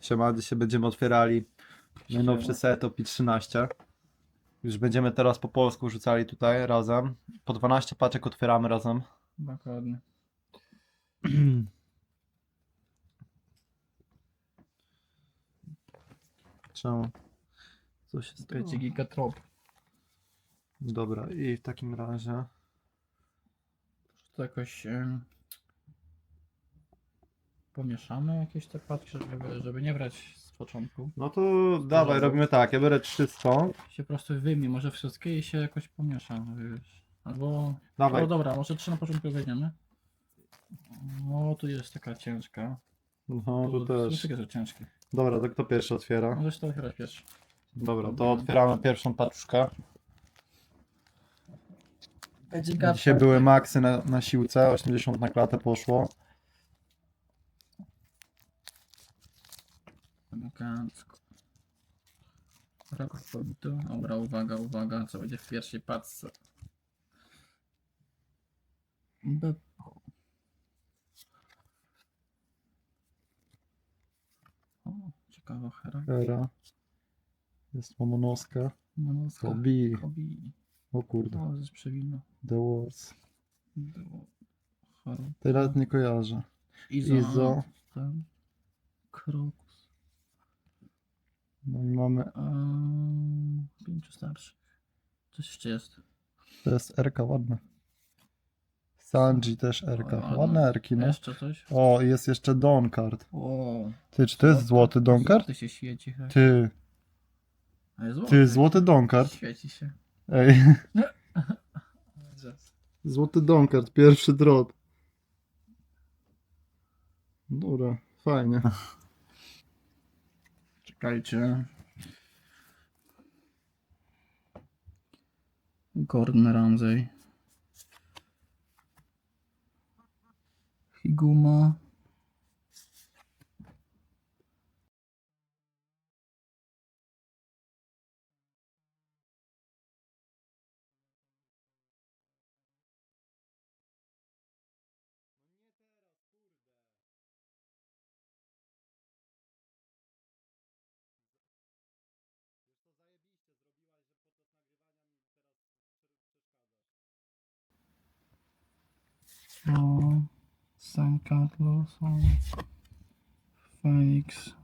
Siema, dzisiaj będziemy otwierali najnowszy set OPI 13. Już będziemy teraz po polsku rzucali tutaj razem. Po 12 paczek otwieramy razem. Dokładnie. Czemu? Co się stało? Czekajcie, gigatrop. Dobra, i w takim razie... To jakoś pomieszamy jakieś te paczki, żeby, żeby nie brać z początku. No to dawaj, robimy tak. Ja biorę 300. Się po prostu wyjmie może wszystkie i się jakoś pomiesza, wiesz. Albo... Dawaj. O dobra, może trzy na początku weźmiemy. O, tu jest taka ciężka. No, tu też. Wszystkie są ciężkie. Dobra, to kto pierwszy otwiera? Możesz to otwierać pierwszy. Dobra, to otwieramy pierwszą paczuszkę. Będzie Dzisiaj były maksy na, na siłce, 80 na klatę poszło. Elegancko. Rekord pobitu. Dobra, uwaga, uwaga, co będzie w pierwszej paczce. Beppo. O, ciekawa hera. Era. Jest Momonoska. Monoska. Hobby. Hobby. O kurde. O, jest przewinno. The Wars. Haru. Teraz nie kojarzę. Izo. Izo. Ten. Krokus. No i mamy. Um, pięciu starszych. Coś jeszcze jest. To jest Erka ładna. Sanji też Erka. Ładne Erki, no. Jeszcze coś? O, jest jeszcze Donkard. O, Ty, czy to jest złoty Donkard? Ty się świeci. hej. Ty, A jest złoty. ty, złoty Donkard. Świeci się. Ej, złoty Donkard, pierwszy drop. Dobra, fajnie. Czekajcie. Gordon Ramsay. Higuma. O, San Carlos. Phoenix.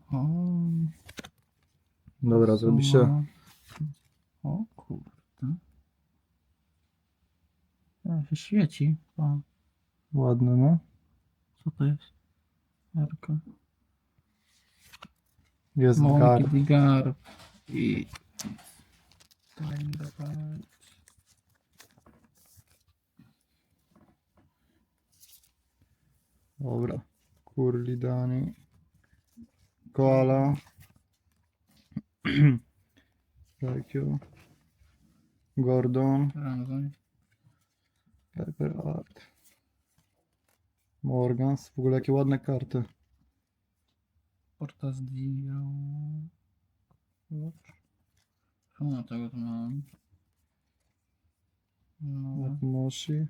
Dobra, zrobi się. O kurde. Ja się świeci. O, Ładny, no. co to jest? Jarka. Jest Monkey Gar. D. Garb. I... Dobra. Kurli Dani. Koala. Raikyu. Gordon. Ramsay. Pepper Art. Morgans. W ogóle jakie ładne karty. Portas Dio. O, tego tu mam. No, Moshi.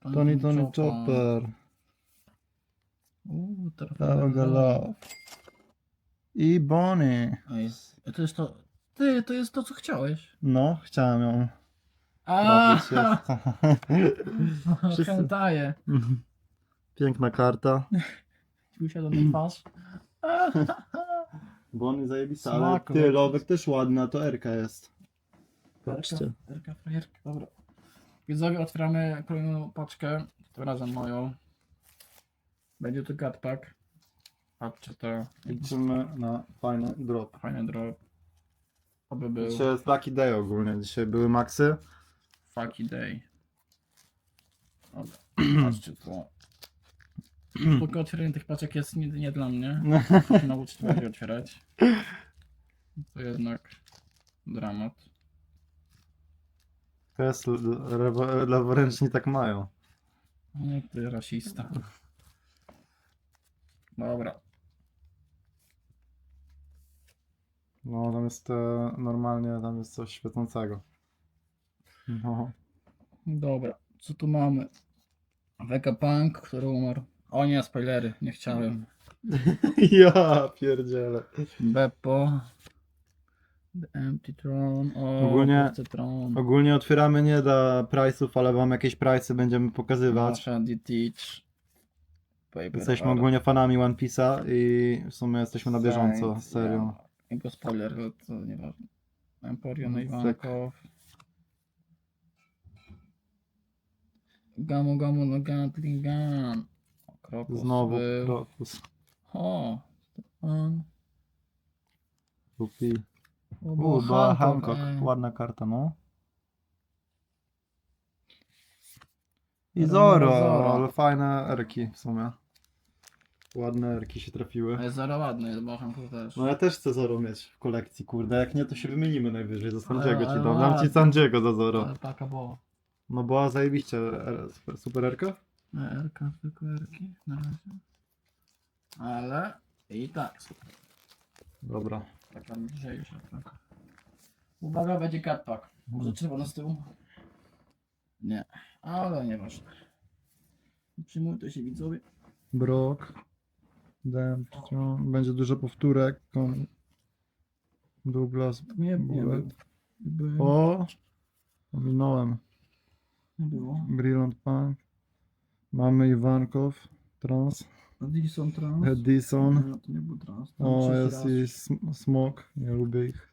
Tony Tony Chopper. Uuu, Taroga Love. I Bonnie. To jest to. Ty, to jest to, co chciałeś. No, chciałem ją. A, trafić jest. Wszyscy- Hentaje. Piękna karta. Usiadł na twarz. Bonnie zajebista, ale Smaku. ty, Lowek też ładna, to Erka jest. Patrzcie. Erka, frajerka, dobra. Widzowie, otwieramy kolejną paczkę. Tym razem moją. Będzie to Gatpack. Patrzcie to. Liczymy na fajny drop. Fajny drop. Oby był Dzisiaj jest Lucky Day ogólnie. Dzisiaj były maksy. Fucky Day. Dobra, patrzcie to. Spoko otwieranie tych paczek jest nie, nie dla mnie. Nauczyć się bardziej otwierać. To jednak dramat. To jest lewo- leworęczni tak mają. Nie, ty rasista. Dobra. No, tam jest e, normalnie, tam jest coś świecącego. No. Dobra, co tu mamy? Vegapunk, który umarł. O nie, spoilery, nie chciałem. Ja pierdzielę. Beppo. The Empty Throne. O, Ogólnie- tron. Ogólnie otwieramy nie dla price'ów, ale wam jakieś price'y będziemy pokazywać. Nasza The Teach. Jesteśmy ogólnie fanami One Piece'a i w sumie jesteśmy na bieżąco, ja. I bo spoiler, ale to nieważne. Emporion Mm, Iwankow. Gamu Gamu no Gatling Gun. Krokus Znowu był. Crocus, O, Stefan. Luffy. O, U, była Hancock, ej. ładna karta, no. I Zoro. ale fajne erki w sumie. Ładne erki się trafiły. Ale zero ładny jest, też. No ja też chcę Zoro mieć w kolekcji, kurde. Jak nie, to się wymienimy najwyżej. Za Sandziego Ale- ci ale dam. Dam ci. Sandziego za Zoro. Ale taka była. No była zajebiście er- super, super erka. Na RK tylko Rki na razie. Ale i tak, super. Dobra. Taka lżejsza taka. Uwaga, będzie catpack. Może czerwono z tyłu? Nie, ale nieważne. Przyjmuj to się widzowie. Brock. Będzie dużo powtórek. Kon- Douglas. Nie, nie Bullet. Był. O! Ominąłem. Nie było. Brilliant Punk. Mamy Iwankow. Trans. Edison Trans. Edison. To nie był trans. Tam O, trzeci jest raz. i Sm- Smok. Nie lubię ich.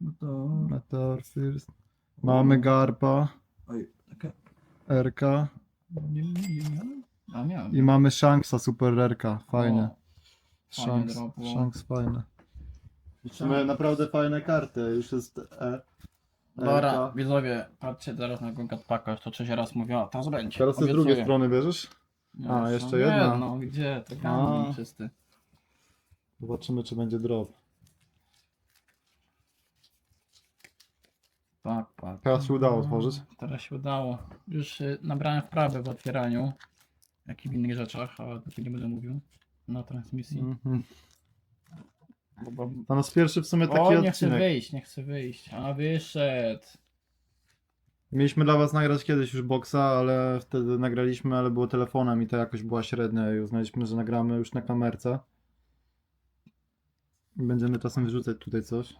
No to... Meteor First. Mamy Garpa. Oj, takie... Erka. Nie, nie, nie miałem? A miałem. I mamy Shanksa Super Rerka. O, fajnie Shanks. Shanks fajne. Shanks. naprawdę fajne karty. Już jest E. Dobra, widzowie, patrzcie teraz na go catpacka, to trzeci raz mówiła, teraz będzie. Teraz z Obiecuję. drugiej strony bierzesz? Nie, A, jeszcze nie, jedna. No gdzie, to A. czysty. Zobaczymy, czy będzie drop. Tak, tak. Teraz się udało otworzyć. Teraz się udało. Już y, nabrałem wprawy w otwieraniu, jak i w innych rzeczach, ale to nie będę mówił na transmisji. Mhm. Bo, bo... To nasz pierwszy w sumie taki O, nie chcę odcinek. wyjść, nie chcę wyjść. A wyszedł. Mieliśmy dla was nagrać kiedyś już boksa, ale wtedy nagraliśmy, ale było telefonem i to jakoś była średnia i uznaliśmy, że nagramy już na kamerce. Będziemy czasem wyrzucać tutaj coś.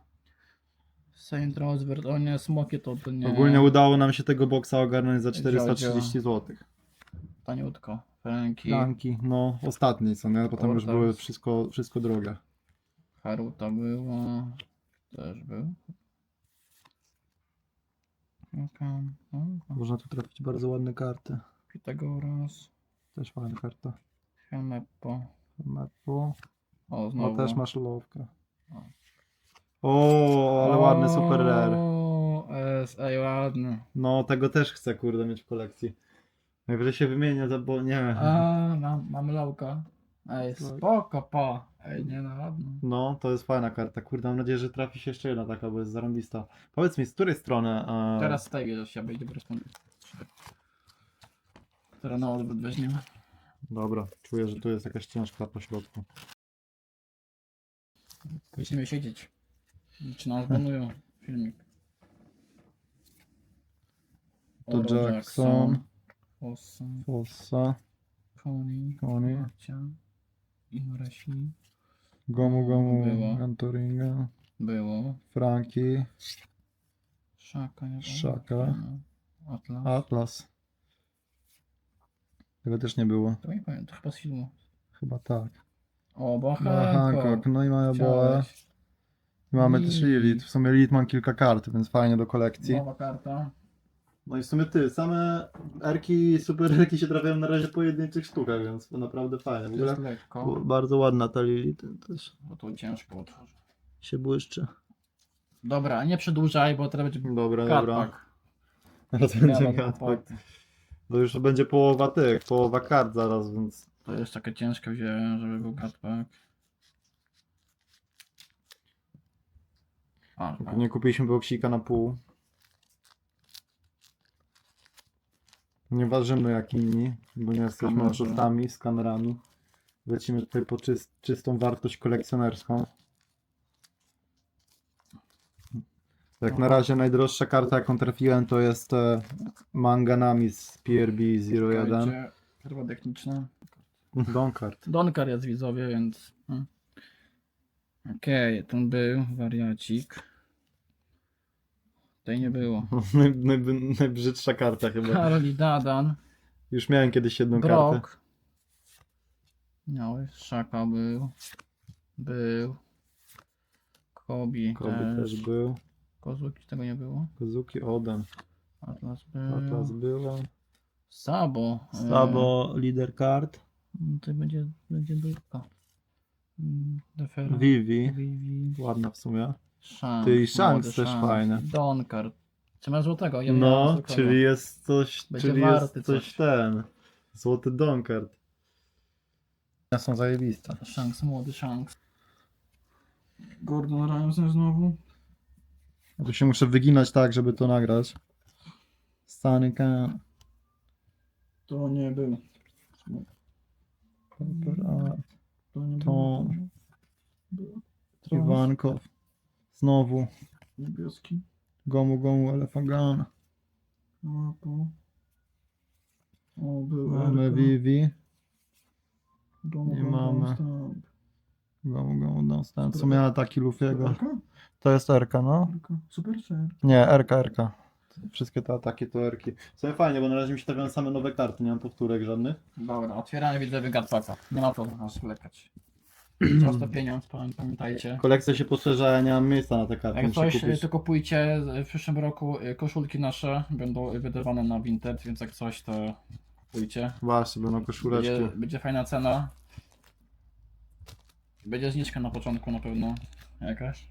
Saint Rosebird, o nie, smokie to, to nie. Ogólnie udało nam się tego boksa ogarnąć za Dziodzio. 430 zł. Taniutko. Franki. Flanki, no ostatni co nie? Potem już Portals. były wszystko, wszystko drogie. Haruta była. Też był. Okay. Można tu trafić bardzo ładne karty. Pitagoras. Też fajna karta. Helmeppo. Mapu. O, No znowu. też masz lowkę. O. O, ale ładny super rare. O, ej, ładny. No tego też chcę kurde mieć w kolekcji. Najwyżej się wymienię, za- bo nie. A, mam, mam lałka. Ej, Tak. spoko, pa. Ej, nie no, ładny. No, to jest fajna karta. Kurde, mam nadzieję, że trafi się jeszcze jedna taka, bo jest zarąbista. Powiedz mi, z której strony? e, Teraz z tej bierzesz się, będzie respondent. Teraz na odwrót weźmiemy. Dobra, czuję, że tu jest jakaś ciężka po środku. Musimy siedzieć. Czy nas banują filmik. To Jackson. Fossa, Fossa, Koni, Koni. Marcia, Inureshi. Gomu Gomu, Było. Gantoringa, Było. Franki, Szaka, nie Szaka. Atlas. Atlas. Tego też nie było. To nie pamiętam, to chyba z filmu. Chyba tak. O, bo Hancock, no i mamy Boę. Chciałeś. Mamy też Lilith. W sumie Lilith mam kilka kart, więc fajnie do kolekcji. Nowa karta. No i w sumie ty, same erki, super erki się trafiają na razie pojedynczych sztukach, więc to naprawdę fajne. W To ogóle jest lekko, bardzo ładna ta Lilith, też bo to ciężko otworzyć. się błyszczy. Dobra, nie przedłużaj, bo teraz będzie Dobra, dobra. Teraz będzie gadpak. To już będzie połowa tych, połowa kart zaraz, więc To jest takie ciężkie wziąłem, żeby był catpack. A, tak. nie kupiliśmy boksika na pół. Nie ważymy jak inni, bo nie jesteśmy oszustami, z kamerami. Lecimy tutaj po czyst, czystą wartość kolekcjonerską. Jak na razie najdroższa karta jaką trafiłem to jest e, Manganami z PRB 01. Czekajcie, Przerwa techniczna. Donkart. Donkar jest widzowie, więc... hmm. Okej, ten był wariacik. Tutaj nie było. Naj, naj, najbrzydsza karta chyba. Karoli Dadan, Już miałem kiedyś jedną kartę. Brock. Miałeś, Szaka był. Był. Kobi, Koby też. też był. Kozuki tego nie było. Kozuki Oden. Atlas był. Atlas była. Sabo. e, Sabo, Leader Card. no To będzie, będzie. Mm, Defera. Vivi. Vivi. Ładna w sumie. Shanks. Ty i Shanks młody też Shanks. fajne. Donkar. Czy masz złotego? Ja miałem No, zwykłego. czyli jest coś, Będzie czyli warty jest coś coś. ten. Złoty Donkard. Są zajebiste. Shanks, młody Shanks. Gordon Ramsay znowu. Ja tu się muszę wyginać tak, żeby to nagrać. Stany Khan. To nie był. To nie To- był. Był. Iwankow. Znowu. Niebieski. Gomu Gomu Elefagan. Łapo. O, był Mamy Erko. Vivi. Nie mamy. Gomu Gomu Dostan. Co miała taki Lufiego? Erka? To jest Erka, no. Erka. Super ser. Nie, Erka, Erka. Wszystkie te ataki to Erki. Sobie fajnie, bo na razie mi się trafiają same nowe karty, nie mam powtórek żadnych. Dobra, otwieramy widzowy gadpaka. Nie ma co nas lekać. Czas to pieniądz, pamię- pamiętajcie. Kolekcja się poszerza, ja nie mam miejsca na te karty. Jak muszę coś, kupić. to kupujcie. W przyszłym roku y, koszulki nasze będą wydawane na Vinted, więc jak coś, to kupujcie. Właśnie, będą koszuleczki. Będzie, będzie fajna cena. Będzie zniżka na początku na pewno. Jakaś.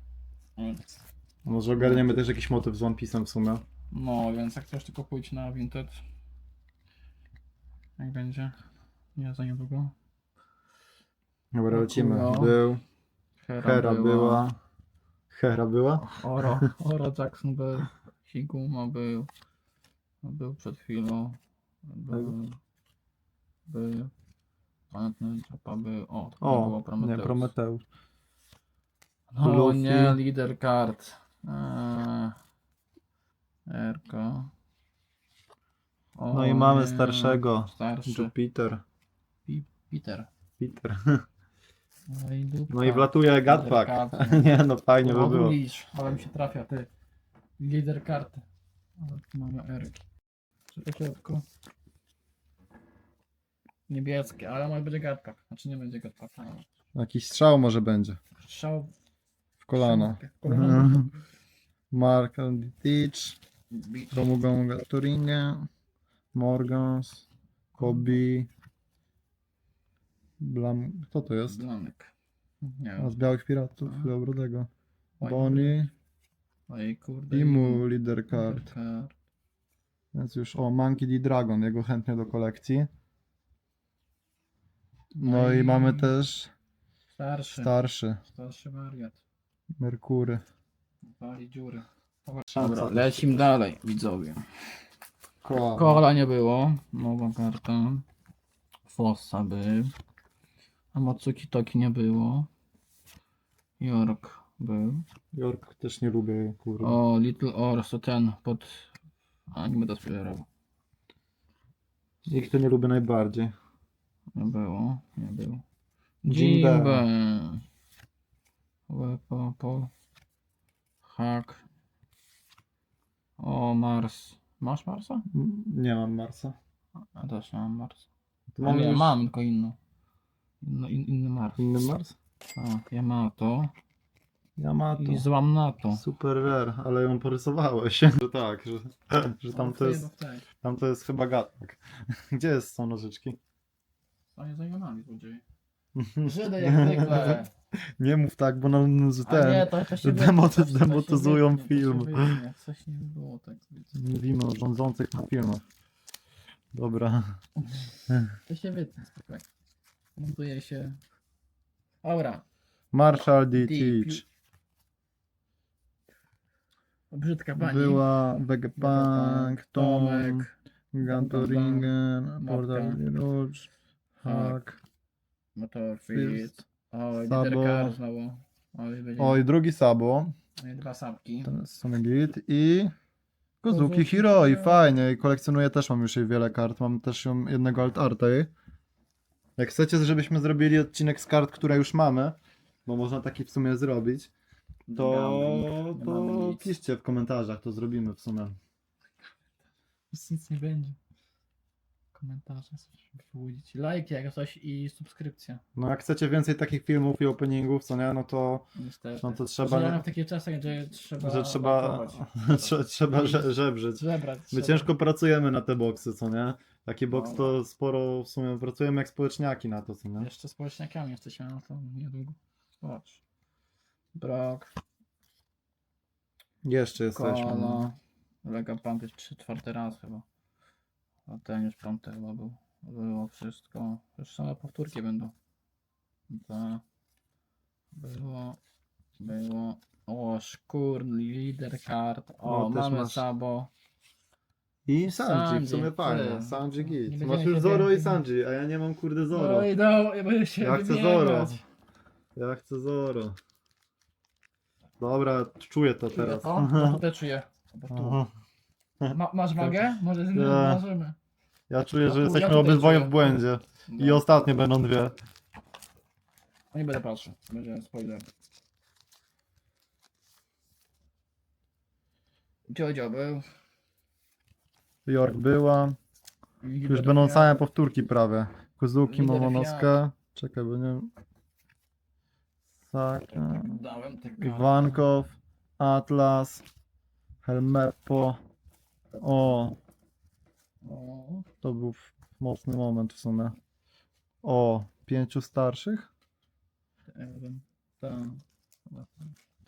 Więc, Może ogarniemy też jakiś motyw z One Piece'em w sumie. no, więc jak coś, to kupujcie na Vinted. Jak będzie. Nie za niedługo. Dobra, lecimy. Był. Hera była. Hera była? Oro, Oro Jackson był. Higuma był. Był przed chwilą. Był. Był. Planetny Japa był. O, to nie było O, Prometheus. nie, Prometeusz. No Luffy. nie, lider kart. Eee, Erka. O, No i mamy nie, starszego. Starszy. Jupiter. Pi- Peter. Peter. No i, dupka. No i wlatuje Gatpack. Gatpack. Nie no, fajnie by było. Lisz, ale mi się trafia, ty. Lider karty. Ale tu mamy Erki. Czekajcie, Niebieskie, ale może będzie gadpak. Znaczy nie będzie gadpak. ale Jakiś strzał może będzie. Strzał W kolano. w kolano. Mark Teach. Bi- Romugonga Turingen. Morgans. Kobi. Blam. Kto to jest? Blanek. Nie A z Białych Piratów, Aha. Białobrodego. Oj, Bonnie Oj, kurde. i mu Leader Card. card. Więc już, o, Monkey D. Dragon, jego chętnie do kolekcji. No i mamy też Starszy. starszy, Starszy wariat. Merkury. Wali dziury. Dobra, lecimy dalej, widzowie. Koala. Koala nie było. Nowa karta. Fossa był. Amatsuki Toki nie było. York był. York też nie lubię, kurde. O, Little Ors to ten pod... A, nie będę spoilerował. To nie lubię najbardziej. Nie było, nie było. Jinbe. Jinbe. Wepo, po. Hack. O, Mars. Masz Marsa? Nie mam Marsa. A też nie mam Marsa. To Mam, ja już mam tylko inną. Inno, in, inny Mars. inny Mars? Tak, Yamato. Yamato. I złam na to. Super rare, ale ją porysowałeś. Że tak, że, że tam, to jest, tam to jest chyba gatak. Gdzie jest są nożyczki? Stanie zajmowani złodzieje. Żydy jak zwykle. Nie mów tak, bo nam A ten. nie, to, to się demo- wytnie, to- to się demotyzują wytnie, to się film. wytnie. Coś nie było tak. wiecie. Mówimy o rządzących na filmach. Dobra. To się wytnie, spokojnie. Montuje się. Dobra. Marshall D. Teach. Brzydka pani. Była Vegapunk, Tom, Tomek. Gantoringen. Portal Rouge, Hack. Motorfit. Fist. O, Sabo. znowu. Oj, będzie. O, i drugi Sabo. Oj, dwa sapki. Ten jest Sony Git i Kozuki Kozuki Hero i Hero. fajnie. I kolekcjonuję też, mam już jej wiele kart. Mam też ją jednego alt arta jej. Jak chcecie, żebyśmy zrobili odcinek z kart, które już mamy, bo można taki w sumie zrobić, to, Mamy- nie to nic. piszcie w komentarzach, to zrobimy w sumie. Nic, nic nie będzie. Komentarze, coś wyłudzić. Lajki jak coś i subskrypcja. No jak chcecie więcej takich filmów i openingów, co nie, no to, Niestety. no to trzeba, Żyjemy w takich czasach, gdzie trzeba. że trzeba, walkować. trze- trzeba że, żebrzyć. Żebrać. My trzeba. ciężko pracujemy na te boksy, co nie? Taki boks No. to sporo w sumie pracujemy jak społeczniaki na to, co nie? Jeszcze społeczniakami jesteśmy na to niedługo. Zobacz. Brok, Jeszcze jesteśmy. no. kola. Lega Pump jest trzy, czwarty raz chyba. A ten już piąty chyba był. Było wszystko. Już same powtórki będą. To było. Było. O, szkur, lider kart. O, No, też mamy masz- Sabo. I Sanji, w Sanji, sumie fajnie. ty. Sanji Nie git. będziemy Masz już się Zoro i więcej- Sanji, a ja nie mam kurde Zoro. No i no, ja będę się Ja chcę wymieniać. Zoro. Ja chcę Zoro. Dobra, czuję to teraz. O, to tutaj czuję. Bo tu. Aha. Ma, masz wagę? Może z nim Ja. ważymy. Ja czuję, Ja że ja jesteśmy tutaj obydwoje czuję. w błędzie. I No. ostatnie będą dwie. Nie będę patrzył. Będzie spoiler. Dziodzio był. York była. Już będą same powtórki prawie. Kuzuki, Lider Momonosuke. Czekaj, bo nie wiem. Saka. Te karty. Iwankow. Atlas. Helmepo. O, O, to był mocny moment w sumie. O, pięciu starszych?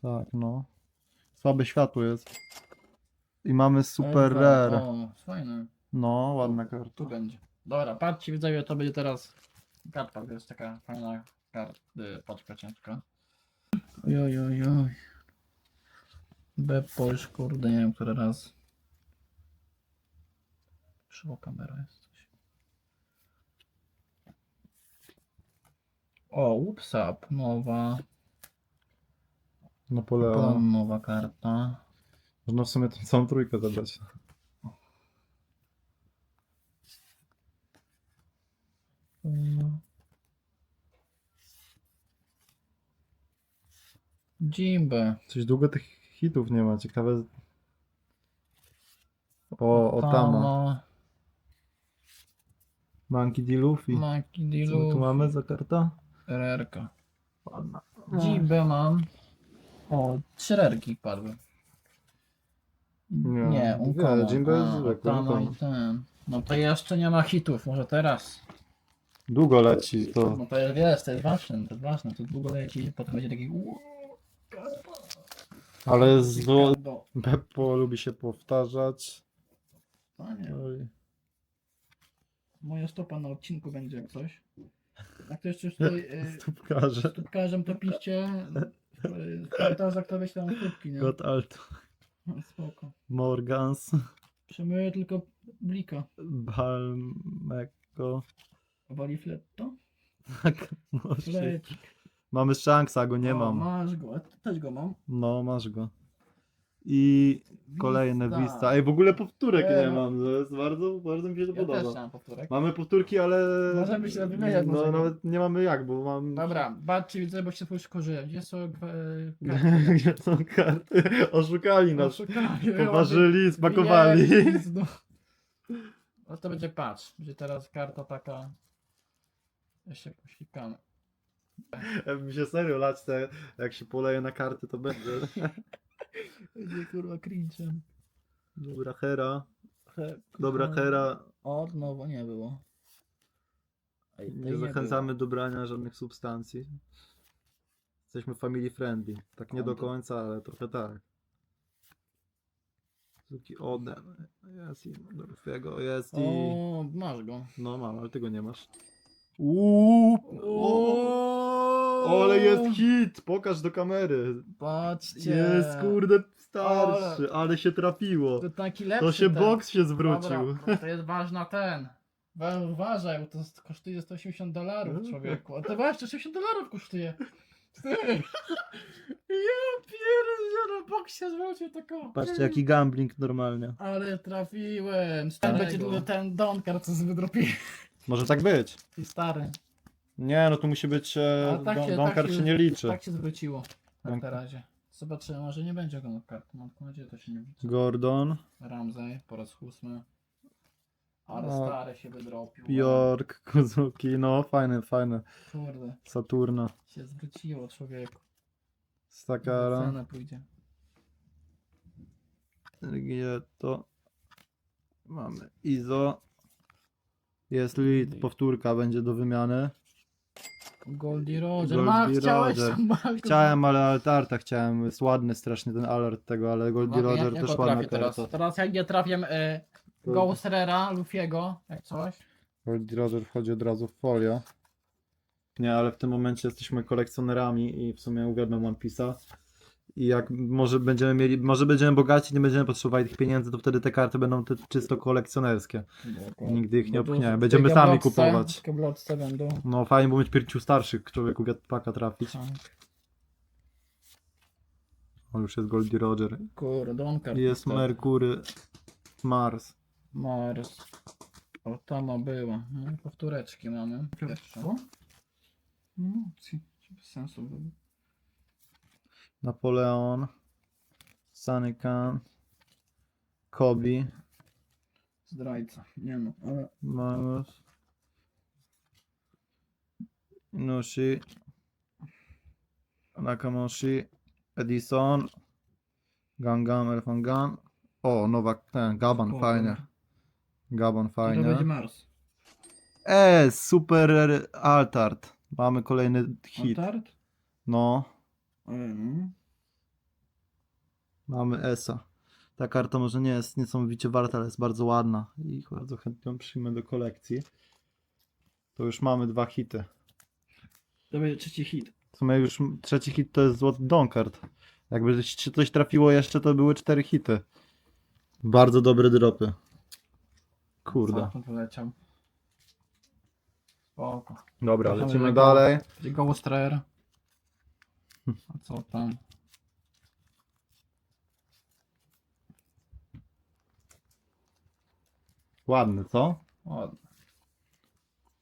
Tak, no. Słabe światło jest. I mamy super rare. O, fajne. No, ładna karta. Tu będzie. Dobra, patrzcie widzowie, to będzie teraz karta, to jest taka fajna karta, paczka ciężka. Oj, oj, oj, oj. Już kurde, nie wiem który raz. Krzywo kamera jest. O, Upsap, nowa. Napoleon. Plon, nowa karta. Można w sumie tą całą trójkę zabrać. Jimbe. Coś długo tych hitów nie ma, ciekawe. O, Otama. Monkey D. Luffy. Maki Co my tu mamy za karta? Rerka. Ładna. Jimbe mam. O, trzy rerki padły. Nie, Nie, Uncommon. A, zwykły, Otama i Uncommon. ten. No to jeszcze nie ma hitów, może teraz. Długo leci to. No to jest, wiesz, to jest ważne, to jest ważne, to długo leci, potem będzie taki uuu, Ale z Bo, Beppo lubi się powtarzać. panie, Oj. moja stopa na odcinku będzie jak coś. Jak to jeszcze tutaj y, Stópkarze. stópkarzem to piszcie, y, w komentarzach to weź tam stópki, nie? God Alto. No, Spoko. Morgans. Przemyję tylko blika. Balmeko. Wali fletto? Tak, może. Flecik. Mamy Shanksa, go nie O, mam. Masz go, a też go mam. No, masz go. I kolejne Vista. Vista. Ej, w ogóle powtórek nie no. mam. To jest bardzo, bardzo mi się to Ja też podoba. mam powtórek. Mamy powtórki, ale. Możemy się wymieniać, No, możemy. nawet nie mamy jak, bo mam. Dobra, baczcie widzę, bo się już korzyłem. Gdzie są e, Gdzie są karty? Oszukali nas. Oszukali, Poważyli, spakowali. Pizdu. No to będzie patrz. Będzie teraz karta taka. Jeszcze. Jak mi się serio lać te, jak się poleje na karty, to będzie. Będzie kurwa cringe'em. Dobra, Hera. Dobra, Hera. O, znowu nie było. Ej, tej Nie zachęcamy do brania żadnych substancji. Jesteśmy family friendly. Tak nie do Konto. końca, ale trochę tak. Suki Oden. Jest i Dorfiego, jest i... było. O, masz go. No mam, ale ty go nie masz. Uuu, o, ale jest hit! Pokaż do kamery. Patrzcie. Jest kurde starszy, ale się trafiło. To taki lepszy To się ten. boks się zwrócił. Dobra, to jest ważna ten. Wa- Uważaj, bo to jest- kosztuje 180 dolarów człowieku. A to właśnie 60 dolarów kosztuje. Ja pierdzielę, na boks się zwrócił tako. Patrzcie jaki gambling normalnie. Ale trafiłem. Ten będzie tylko ten Donkar, co z wydropi. Może tak być. I stary. Nie, no tu musi być. E, tak Don- się- Donkar tak się- się nie liczy. Tak się zwróciło. Tak na razie. Zobaczymy, może nie będzie go kart. Mam nadzieję, to się nie wliczy. Gordon, Ramsey po raz ósmy. Ale No. stary się wydropił. Bjork, Kuzuki, no fajne, fajne. Kurde, Saturna, się zwróciło człowieku. Sakara, Cena pójdzie. Rigietto. Mamy Izo. Jest lead, powtórka będzie do wymiany. Goldie Roger. Goldie Ma, chciałeś Roger. tam walkę. Chciałem, ale altarta chciałem. Jest ładny strasznie ten alert tego, ale Goldie Uwaga, Roger ja, też ja ładna teraz. Teraz jak nie trafię y, Ghost Rera, Luffy'ego, jak coś. Goldie Roger wchodzi od razu w folię. Nie, ale w tym momencie jesteśmy kolekcjonerami i w sumie uwielbiam One Piece'a. I jak może będziemy mieli, może będziemy bogaci, nie będziemy potrzebowali tych pieniędzy, to wtedy te karty będą te czysto kolekcjonerskie. Nigdy ich nie No to opchniemy. w Będziemy sami gablotce- kupować. gablotce będą. No fajnie, bo mieć pięciu starszych człowieku Getpacka trafić. Tak. O, już jest Goldie Roger. Kurde, Donkar. Jest niestety. Merkury, Mars. Mars. O, tama była. No, i powtóreczki mamy. Pierwszą. No, ci- ci bez sensu było. Napoleon, Sunny Khan, Kobe, Zdrajca. Nie no, ale Magnus, Inushi, Nakamoshi, Edison, Gangam, Elephant Gun. O, nowa, ten, Gaban, Spoko. fajnie. Gaban, to będzie. Mars. E, super altart. Mamy kolejny hit. Altart? No, Mm. mamy Esa. Ta karta może nie jest niesamowicie warta, ale jest bardzo ładna i bardzo chętnie ją przyjmę do kolekcji. To już mamy dwa hity. To będzie trzeci hit. W sumie już trzeci hit to jest złoty Donkard. Jakby się coś trafiło jeszcze, to były cztery hity. Bardzo dobre dropy. Kurde. Co tu wyleciał? Spoko. Dobra, Trochę lecimy dalej. Będzie Ghost Rare. A co tam? Ładny, co? Ładnie.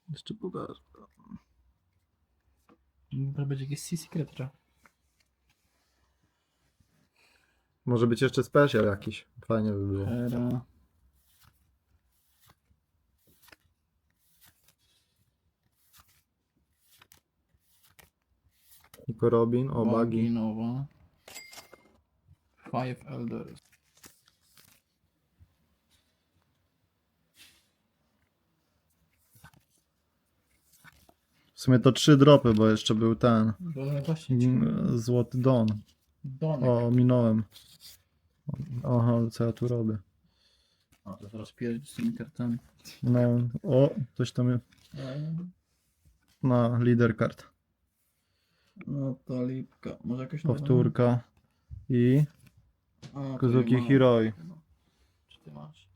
Jeszcze pokażę. To będzie jakiś Secret Rare. Może być jeszcze special jakiś. Fajnie by było. Era. Nico Robin, o Bagi. Five Elders. W sumie to trzy dropy, bo jeszcze był ten. To właśnie ci mm, Złoty Don. Donek. O, minąłem. Aha, co ja tu robię? O, to pierdzić z tymi kartami. No, o, coś tam jest. Na lider kart. No to lipka. Może jakoś nowa? Powtórka. I A, Kozuki mam Hiroi. chyba. Czy ty masz?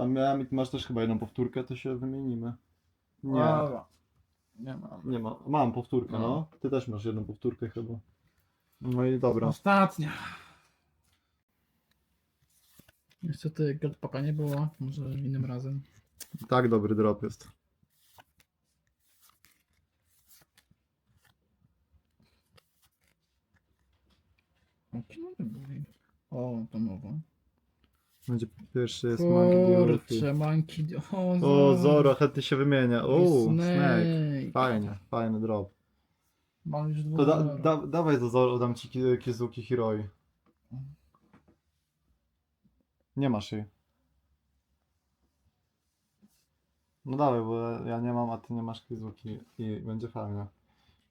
A miałem, masz też chyba jedną powtórkę, to się wymienimy. Nie, Dobra. Nie mam. nie ma. Mam powtórkę, No. no. Ty też masz jedną powtórkę chyba. No i dobra. Ostatnia. Niestety Getpacka nie było. Może innym razem. Tak dobry drop jest. Jaki nowy był? O, to nowo. Będzie pierwszy jest Monkey Kurczę. Monkey... O, O, Zoro, chętnie się wymienia. O, Snake. Fajnie, fajny drop. Mam już dwóch To da, Zoro. da, dawaj za Zoro, dam ci Ki- Kizuki Hiroi. Nie masz jej. No dawaj, bo ja- ja nie mam, a ty nie masz Kizuki i będzie fajnie.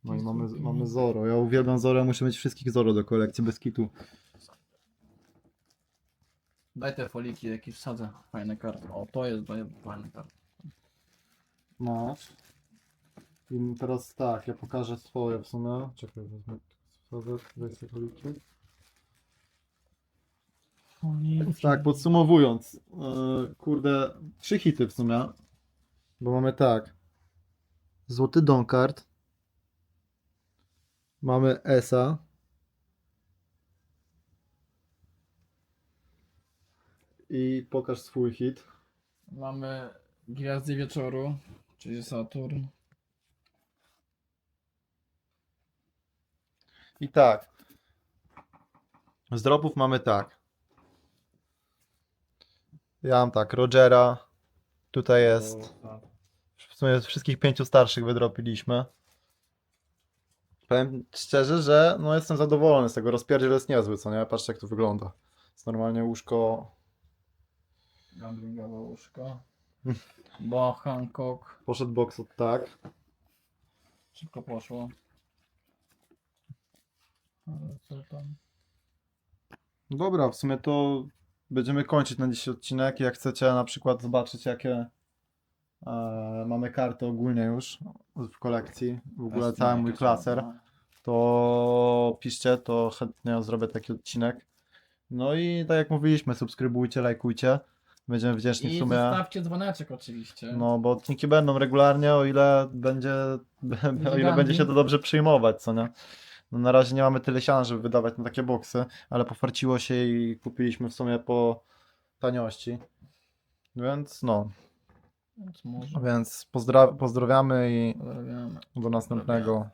No i mamy, Kizuki. mamy Zoro. Ja uwielbiam Zoro, ja muszę mieć wszystkich Zoro do kolekcji, bez kitu. Daj te foliki, jakieś wsadzę. Fajne karty. O, to jest fajne karty. Masz. I teraz tak, ja pokażę swoje w sumie. Czekaj, wezmę wsadzę, weź sobie. Foliki. Tak, podsumowując, yy, kurde, trzy hity w sumie, bo mamy tak, Złoty Donkard, mamy Esa, i pokaż swój hit. Mamy Gwiazdy Wieczoru, czyli Saturn. I tak. Z dropów mamy tak. Ja mam tak, Rogera. Tutaj jest. Tak. W sumie wszystkich pięciu starszych wydropiliśmy. Powiem szczerze, że no jestem zadowolony z tego. Rozpierdziel jest niezły, co nie? Patrzcie jak to wygląda. Jest normalnie łóżko Gamblingowe łóżko. Bo Hancock. Poszedł box od tak. Szybko poszło. Ale co tam? Dobra, w sumie to będziemy kończyć na dzisiaj odcinek. Jak chcecie na przykład zobaczyć, jakie e, mamy karty ogólnie już w kolekcji, w ogóle cały mój klaser, to piszcie, to chętnie zrobię taki odcinek. No i tak jak mówiliśmy, subskrybujcie, lajkujcie. Będziemy wdzięczni w I sumie. zostawcie dzwoneczek oczywiście. No, bo odcinki będą regularnie, o ile będzie, o ile będzie się to dobrze przyjmować, co nie? No, na razie nie mamy tyle sian, żeby wydawać na takie boksy, ale pofarciło się i kupiliśmy w sumie po taniości. Więc no, Więc więc pozdra- pozdrawiamy i Pozdrawiamy. do następnego.